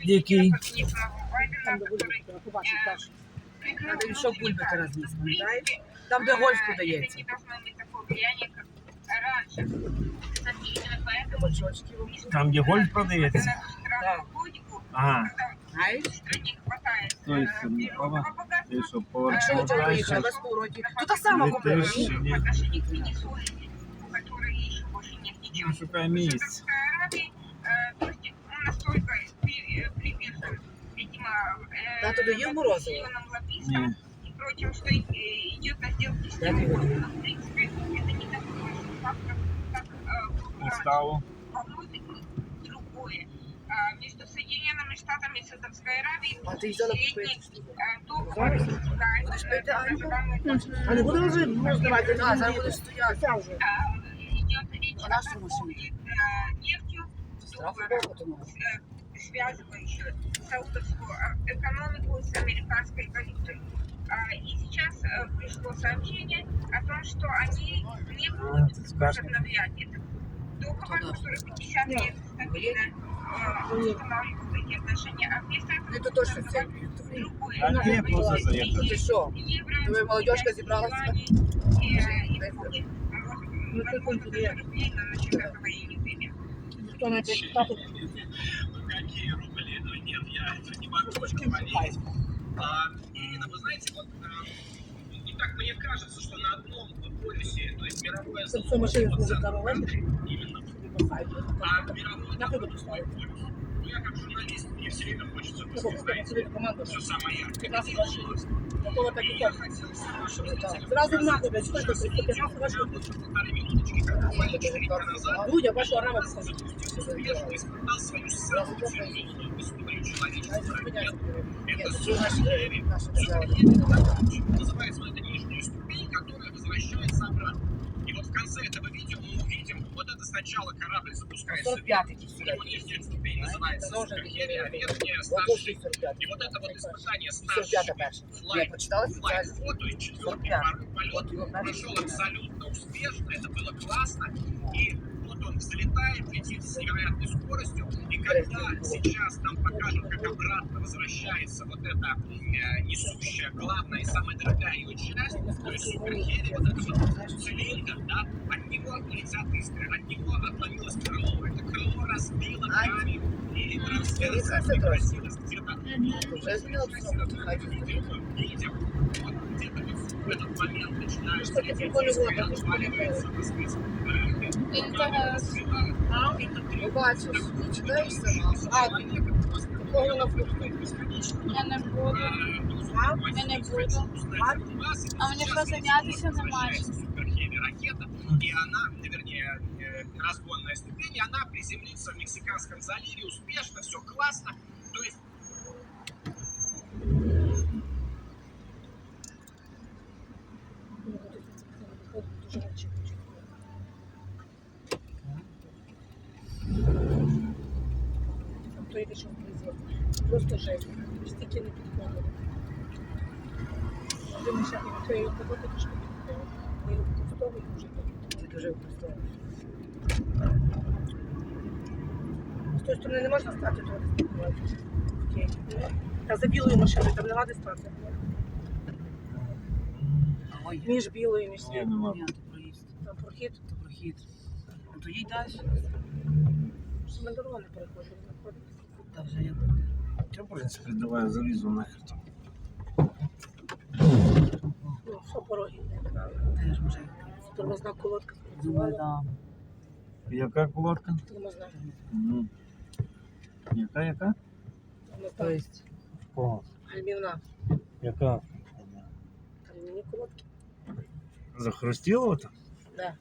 який. Там, де вульбика, побачить кашу. Надо ще бульбика розніс, пам'ятаєш? Там, де гольф подається. Там, де гольф продається? Так. Ага. Знаєш? Стой, сильні права. У чоловіка без породі, то так місць. Аравией А ти взяла последний купити? э, договор Зараз? истекает, Будеш э, пити, за Анька? данную А не буде вже роздавати? А, зараз будеш стояти. А, идет речь А о торговле э, нефтью, долларом, э, связывающую саудовскую экономику с американской валютой. А, И сейчас э, пришло сообщение о том, что они не будут возобновлять этот договор, который 50 лет стабильно э, устанавливают эти отношения, а вместо этого Ну, то це. создавать другое. А где что? евро, Твоя молодежка 50 собралась? юаней, и, э, и не могу говорить. А, Ирина, вы знаете, вот э, не так мне кажется, что на одном полюсе, то есть мировое золото, вот центр именно, а мировой полюс. Ну, я как журналист, мне все время хочется пустить, знаете, все самое яркое. Как Такого так и я хотел Сразу в НАТО, да, что это? Полторы минуточки, как буквально 4 дня назад. Люди, вашу арабу Запустил успешно, испытал свою самую тяжелую в истории человечества ракету. Это Сюрасхеви. Сюрасхеви это такой, называется вот эта нижняя ступень, которая возвращается обратно. И вот в конце этого видео мы увидим, вот это сначала корабль запускается. 45-й называется а верхняя старший. 45. И вот это вот испытание 45 старший флайт, флайт фото, и четвертый 45. пар- полет. Прошел абсолютно успешно, это было классно. И он взлетает, летит с невероятной скоростью. И когда сейчас нам покажут, как обратно возвращается вот эта э, несущая, главная и самая дорогая ее часть, то есть суперхели, вот этот вот цилиндр, да, от него летят искры, от него отломилось крыло, это крыло разбило камень, и всего, прекратилось где-то видим, вот где-то вот в этот момент прикольно было, да, разваливается, так сказать, э, Интерес. А? Ну, бачиш, не читаєш сама. А, кого на фрукти? Я не буду. А? Я не буду. А мені що зайнятися немає? Суперхеви ракета, и она, вернее, э, разгонная ступень, и она приземлится в Мексиканском заливе успешно, все классно. То есть Там той вийшов призвод. Просто жесть. Стільки не підходило. Один ще не твоєї роботи, то що підходило. Ми його використовуємо вже. Це дуже використовуємо. З тої сторони не можна стати спілкуватися. Окей. Та за білою машиною там нема дистанції. Ой, Між білою, між нема. Ні, то проїзд, Там прохід. то прохід. Ну то їй далі. Що ми дорогу не переходимо. знаходимося. Та вже як буде. Я, в принципе, давай я залезу нахер там. Ну, що пороги не брали. Теж вже. Тормозна колодка Думаю, спрацювала. Ну, Яка кулатка? Тормозна. Мгм. Яка, яка? Тормозна. Тобто? О, Гальмівна. яка? Гальмівні колодки. Захрустіло это? Да.